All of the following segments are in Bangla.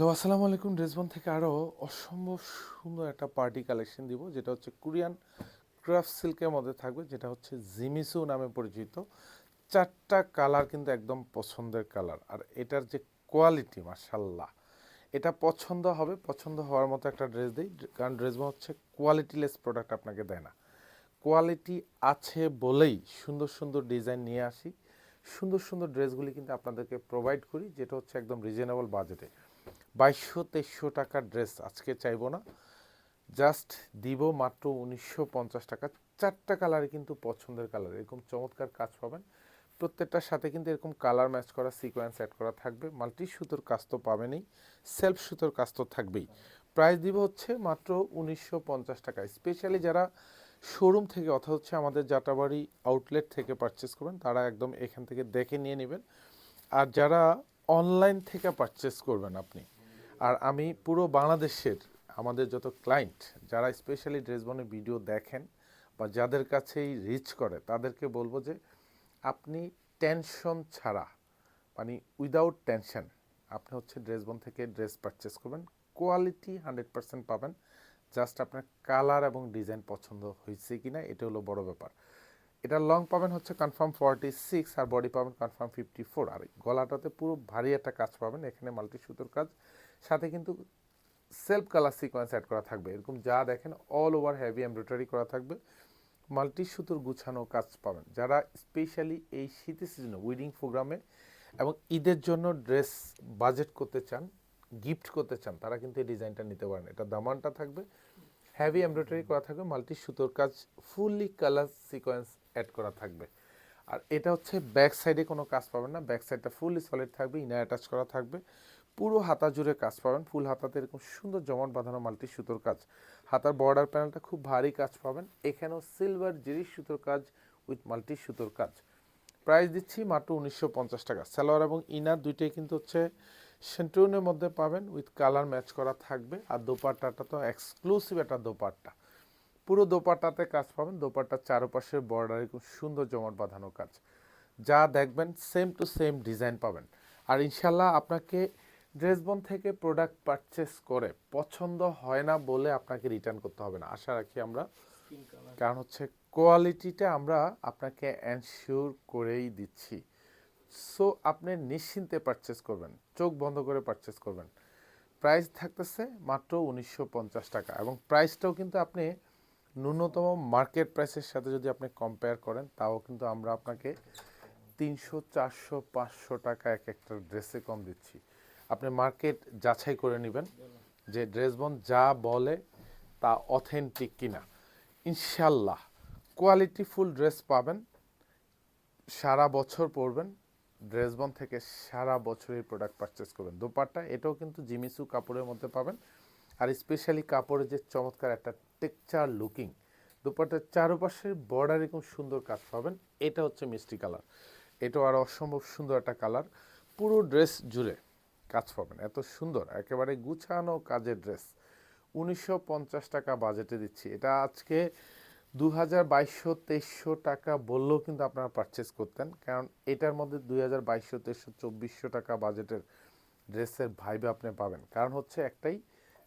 তো আসসালামু আলাইকুম, ড্রেসবন থেকে আরও অসম্ভব সুন্দর একটা পার্টি কালেকশন দিব, যেটা হচ্ছে কোরিয়ান ক্রাফট সিল্কের মধ্যে থাকবে, যেটা হচ্ছে জিমিসু নামে পরিচিত। চারটা কালার কিন্তু একদম পছন্দের কালার, আর এটার যে কোয়ালিটি মার্শাল্লাহ এটা পছন্দ হবে, পছন্দ হওয়ার মতো একটা ড্রেস দিই, কারণ ড্রেসবন হচ্ছে কোয়ালিটিলেস প্রোডাক্ট আপনাকে দেয় না। কোয়ালিটি আছে বলেই সুন্দর সুন্দর ডিজাইন নিয়ে আসি, সুন্দর সুন্দর ড্রেসগুলি কিন্তু আপনাদেরকে প্রোভাইড করি, যেটা হচ্ছে একদম রিজনেবল বাজেটে বাইশশো তেইশশো টাকার ড্রেস আজকে চাইব না। জাস্ট দিব মাত্র উনিশশো পঞ্চাশ টাকা। চারটা কালারে কিন্তু পছন্দের কালার, এরকম চমৎকার কাজ পাবেন। প্রত্যেকটার সাথে কিন্তু এরকম কালার ম্যাচ করা, সিকোয়েন্স অ্যাড করা থাকবে। মাল্টি সুতোর কাজ তো পাবেনই, সেলফ সুতোর কাজ তো থাকবেই। প্রাইস দিব হচ্ছে মাত্র উনিশশো পঞ্চাশ টাকা। স্পেশালি যারা শোরুম থেকে অথবা হচ্ছে আমাদের জাটাবাড়ি আউটলেট থেকে পারচেস করবেন, তারা একদম এখান থেকে দেখে নিয়ে নেবেন। আর যারা অনলাইন থেকে পারচেস করবেন আপনি আর আমি পুরো বাংলাদেশের আমাদের যত ক্লায়েন্ট যারা স্পেশালি ড্রেস ড্রেসবনের ভিডিও দেখেন বা যাদের কাছেই রিচ করে, তাদেরকে বলব যে আপনি টেনশন ছাড়া মানে উইদাউট টেনশন আপনি হচ্ছে ড্রেসবন থেকে ড্রেস পারচেস করবেন। কোয়ালিটি হান্ড্রেড পার্সেন্ট পাবেন। জাস্ট আপনার কালার এবং ডিজাইন পছন্দ হয়েছে কি না এটা হলো বড় ব্যাপার। এটা লং পাবেন হচ্ছে কনফার্ম ফর্টি সিক্স আর বডি পাবেন কনফার্ম ফিফটি ফোর আর গলাটাতে পুরো ভারী একটা কাজ পাবেন, এখানে মাল্টি সুতোর কাজ। সাথে কিন্তু সেলফ কালার সিকোয়েন্স অ্যাড করা থাকবে। এরকম যা দেখেন অল ওভার হেভি এমব্রয়ডারি করা থাকবে। মাল্টি সুতোর গুছানো কাজ পাবেন। যারা স্পেশালি এই শীতের সিজনে উইডিং প্রোগ্রামে এবং ঈদের জন্য ড্রেস বাজেট করতে চান গিফট করতে চান, তারা কিন্তু এই ডিজাইনটা নিতে পারেন। এটা দামানটা থাকবে। হেভি এমব্রয়ডারি করা থাকবে মাল্টি সুতোর কাজ ফুললি কালার সিকোয়েন্স অ্যাড করা থাকবে। আর এটা হচ্ছে ব্যাক সাইডে কোনো কাজ পাবেন না। ব্যাক সাইডটা ফুললি সলিড থাকবে ইনার অ্যাটাচ করা থাকবে। পুরো হাতা জুড়ে কাজ পাবেন। ফুল হাতাতে এরকম সুন্দর জমাট বাঁধানো মাল্টি সুতোর কাজ। হাতার বর্ডার প্যানেলটা খুব ভারী কাজ পাবেন। এখানেও সিলভার জিরি সুতোর কাজ উইথ মাল্টি সুতোর কাজ। প্রাইস দিচ্ছি মাত্র উনিশশো পঞ্চাশ টাকা। সালোয়ার এবং ইনার দুইটাই কিন্তু হচ্ছে সেন্টুনের মধ্যে পাবেন উইথ কালার ম্যাচ করা থাকবে। আর দোপাট্টাটা তো এক্সক্লুসিভ একটা দোপাট্টা। পুরো দোপাট্টাতে কাজ পাবেন। দোপাট্টার চারপাশের বর্ডারে খুব সুন্দর জমাট বাঁধানো কাজ। যা দেখবেন সেম টু সেম ডিজাইন পাবেন। আর ইনশাল্লাহ আপনাকে ড্রেসবন থেকে প্রোডাক্ট পারচেস করে পছন্দ হয় না বলে আপনাকে রিটার্ন করতে হবে না। আশা রাখি আমরা কারণ হচ্ছে কোয়ালিটিটা আমরা আপনাকে এনশিওর করেই দিচ্ছি। সো আপনি নিশ্চিন্তে পারচেস করবেন চোখ বন্ধ করে পারচেস করবেন। প্রাইস থাকতেছে মাত্র উনিশশো পঞ্চাশ টাকা এবং প্রাইসটাও কিন্তু আপনি ন্যূনতম মার্কেট প্রাইসের সাথে যদি আপনি কম্পেয়ার করেন তাও কিন্তু আমরা আপনাকে তিনশো চারশো পাঁচশো টাকা এক একটা ড্রেসে কম দিচ্ছি। আপনি মার্কেট যাচাই করে নেবেন যে ড্রেসবন যা বলে তা অথেন্টিক কিনা। ইনশাল্লাহ কোয়ালিটিফুল ড্রেস পাবেন, সারা বছর পরবেন, ড্রেসবন থেকে সারা বছরের প্রোডাক্ট পারচেস করবেন। দোপাট্টা, এটাও কিন্তু জিমিসু কাপড়ের মধ্যে পাবেন। আর স্পেশালি কাপড়ের যে চমৎকার একটা টেকচার লুকিং, দোপাট্টার চারপাশের বর্ডার খুব সুন্দর কাজ পাবেন। এটা হচ্ছে মিষ্টি কালার। এটাও আর অসম্ভব সুন্দর একটা কালার। পুরো ড্রেস জুড়ে কাজ পাবেন এত সুন্দর, একেবারে গুছানো কাজের ড্রেস। উনিশশো পঞ্চাশ টাকা বাজেটে দিচ্ছি। এটা আজকে দু হাজার বাইশশো তেইশশো টাকা বললেও কিন্তু আপনারা পারচেস করতেন। কারণ এটার মধ্যে দুই হাজার বাইশশো তেইশশো, চব্বিশশো টাকা বাজেটের ড্রেসের ভাইবে আপনি পাবেন। কারণ হচ্ছে একটাই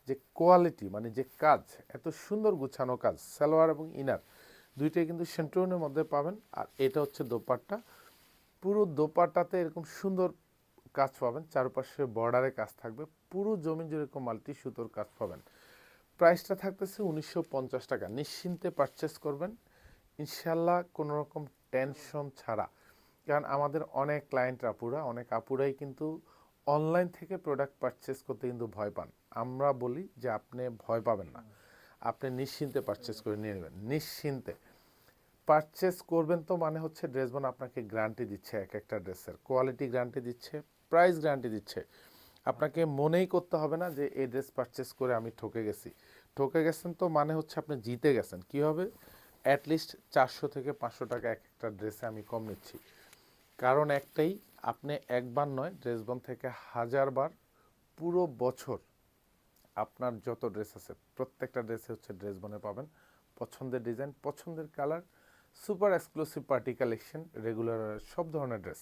যে কোয়ালিটি মানে যে কাজ, এত সুন্দর গুছানো কাজ, সালোয়ার এবং ইনার দুইটাই কিন্তু সেন্ট্রনের মধ্যে পাবেন। আর এটা হচ্ছে দোপাট্টা। পুরো দোপাট্টাতে এরকম সুন্দর কাজ পাবেন, চারপাশে বর্ডারে কাজ থাকবে, পুরো জমি জুড়ে এরকম মাল্টি সুতোর কাজ পাবেন। প্রাইসটা থাকতেছে উনিশশো পঞ্চাশ টাকা। নিশ্চিন্তে পারচেস করবেন। ইনশাল্লাহ কোনো রকম টেনশন ছাড়া। কারণ আমাদের অনেক ক্লায়েন্ট আপুরা, অনেক আপুরাই কিন্তু অনলাইন থেকে প্রোডাক্ট পারচেস করতে কিন্তু ভয় পান। আমরা বলি যে আপনি ভয় পাবেন না। আপনি নিশ্চিন্তে পারচেস করে নিয়ে নেবেন। নিশ্চিন্তে। পারচেস করবেন তো মানে হচ্ছে ড্রেস বান আপনাকে গ্যারান্টি দিচ্ছে এক একটা ড্রেসের কোয়ালিটি গ্যারান্টি দিচ্ছে। প্রাইস গ্যারান্টি দিচ্ছে। আপনাকে মনেই করতে হবে না যে এই ড্রেস পারচেস করে আমি ঠকে গেছি। ঠকে গেছেন তো মানে হচ্ছে আপনি জিতে গেছেন। কি হবে? অ্যাটলিস্ট চারশো থেকে পাঁচশো টাকা এক একটা ড্রেসে আমি কম নিচ্ছি। কারণ একটাই, আপনি একবার নয় ড্রেসবন থেকে হাজারবার পুরো বছর আপনার যত ড্রেস আছে, প্রত্যেকটা ড্রেসে হচ্ছে ড্রেস বনে পাবেন। পছন্দের ডিজাইন পছন্দের colour super exclusive party collection regular সব ধরনের ড্রেস